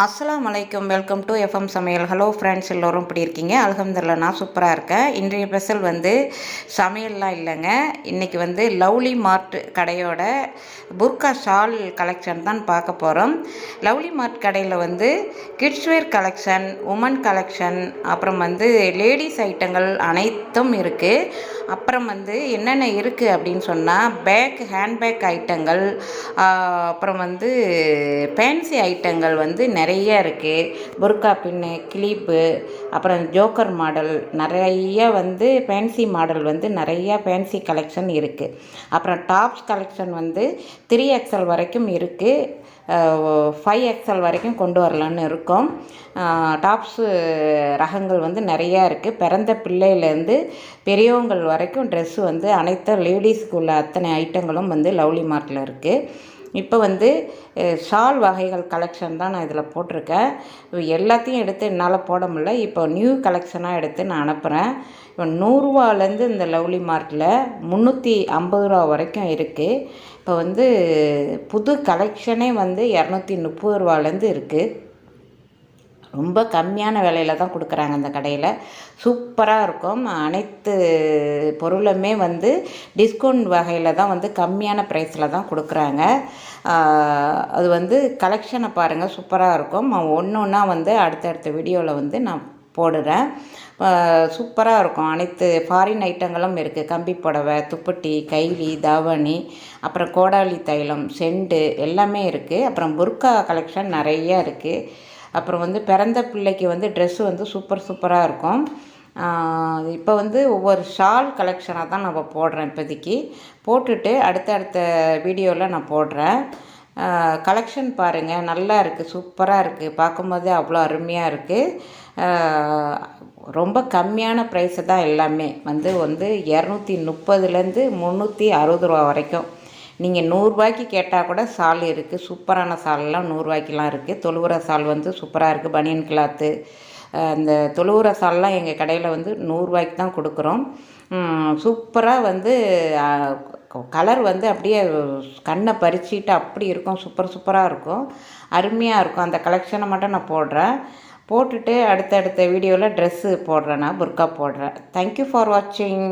அஸ்லாம் வலைக்கம் welcome to FM சமையல். ஹலோ ஃப்ரெண்ட்ஸ் எல்லோரும் இப்படி இருக்கீங்க? அல்ஹம்துலில்லாஹ் நான் சூப்பராக இருக்கேன். இன்றைய ஸ்பெஷல் வந்து சமையல்லாம் இல்லைங்க. இன்றைக்கி வந்து லவ்லி மார்ட் கடையோட புர்கா ஷால் கலெக்ஷன் தான் பார்க்க போகிறோம் லவ்லி மார்ட் கடையில் வந்து கிட்ஸ்வேர் கலெக்ஷன் உமன் கலெக்ஷன் அப்புறம் வந்து லேடிஸ் ஐட்டங்கள் அனைத்தும் இருக்குது அப்புறம் வந்து என்னென்ன இருக்குது அப்படின்னு சொன்னால் பேக் ஹேண்ட்பேக் ஐட்டங்கள் அப்புறம் வந்து ஃபேன்சி ஐட்டங்கள் வந்து நிறைய இருக்குது புர்கா பின்னு கிளிப்பு அப்புறம் ஜோக்கர் மாடல் நிறைய வந்து ஃபேன்சி மாடல் வந்து நிறைய ஃபேன்சி கலெக்ஷன் இருக்குது அப்புறம் டாப்ஸ் கலெக்ஷன் வந்து த்ரீ எக்ஸல் வரைக்கும் இருக்குது ஃபைவ் எக்ஸல் வரைக்கும் கொண்டு வரலான்னு இருக்கோம். டாப்ஸு ரகங்கள் வந்து நிறையா இருக்குது பிறந்த பிள்ளையிலேருந்து பெரியவங்கள் வரைக்கும் ட்ரெஸ்ஸு வந்து அனைத்து லேடிஸ்க்கு உள்ள அத்தனை ஐட்டங்களும் வந்து லவ்லி மார்ட்டில் இருக்குது இப்போ வந்து ஷால் வகைகள் கலெக்ஷன் தான் நான் இதில் போட்டிருக்கேன். எல்லாத்தையும் எடுத்து என்னால் போட முடியல. இப்போ நியூ கலெக்ஷனாக எடுத்து நான் அனுப்புகிறேன் இப்போ நூறுரூவாலேருந்து இந்த லவ்லி மார்ட்டில் முந்நூற்றி ஐம்பது ரூபா வரைக்கும் இருக்குது இப்போ வந்து புது கலெக்ஷனே வந்து இரநூத்தி முப்பது ரூபாலேருந்து இருக்குது ரொம்ப கம்மியான விலையில தான் கொடுக்குறாங்க அந்த கடையில். சூப்பராக இருக்கும். அனைத்து பொருளுமே வந்து டிஸ்கவுண்ட் வகையில் தான் வந்து கம்மியான ப்ரைஸில் தான் கொடுக்குறாங்க. அது வந்து கலெக்ஷனை பாருங்கள் சூப்பராக இருக்கும். ஒன்று ஒன்றா வந்து அடுத்தடுத்த வீடியோவில் வந்து நான் போடுறேன். சூப்பராக இருக்கும். அனைத்து ஃபாரின் ஐட்டங்களும் இருக்குது கம்பி புடவை துப்பட்டி கைலி தாவணி அப்புறம் கோடாலி தைலம் செண்டு எல்லாமே இருக்குது அப்புறம் புர்கா கலெக்ஷன் நிறைய இருக்குது அப்புறம் வந்து பிறந்த பிள்ளைக்கு வந்து ட்ரெஸ்ஸு வந்து சூப்பர் சூப்பராக இருக்கும். இப்போ வந்து ஒவ்வொரு ஷால் கலெக்ஷனாக தான் நம்ம போடுறேன் இப்போதைக்கு. போட்டுட்டு அடுத்த அடுத்த வீடியோவில் நான் போடுறேன். கலெக்ஷன் பாருங்கள் நல்லா இருக்குது சூப்பராக இருக்குது பார்க்கும்போதே அவ்வளோ அருமையாக இருக்குது ரொம்ப கம்மியான ப்ரைஸு தான் எல்லாமே. வந்து வந்து இரநூத்தி முப்பதுலேருந்து முந்நூற்றி அறுபது ரூபா வரைக்கும். நீங்கள் நூறுரூவாய்க்கு கேட்டால் கூட சால் இருக்குது சூப்பரான சால்லாம் நூறுரூவாய்க்கெலாம் இருக்குது தொழுவுற சால் வந்து சூப்பராக இருக்குது பனியன் கிளாத்து. அந்த தொழுவுற சால்லாம் எங்கள் கடையில் வந்து நூறுரூவாய்க்கு தான் கொடுக்குறோம். சூப்பராக வந்து கலர் வந்து அப்படியே கண்ணை பறிச்சிட்டு அப்படி இருக்கும். சூப்பர் சூப்பராக இருக்கும். அருமையாக இருக்கும். அந்த கலெக்ஷனை மட்டும் நான் போடுறேன். போட்டுட்டு அடுத்தடுத்த வீடியோவில் ட்ரெஸ்ஸு போடுறேன் நான். புர்கா போடுறேன். தேங்க்யூ ஃபார் வாட்சிங்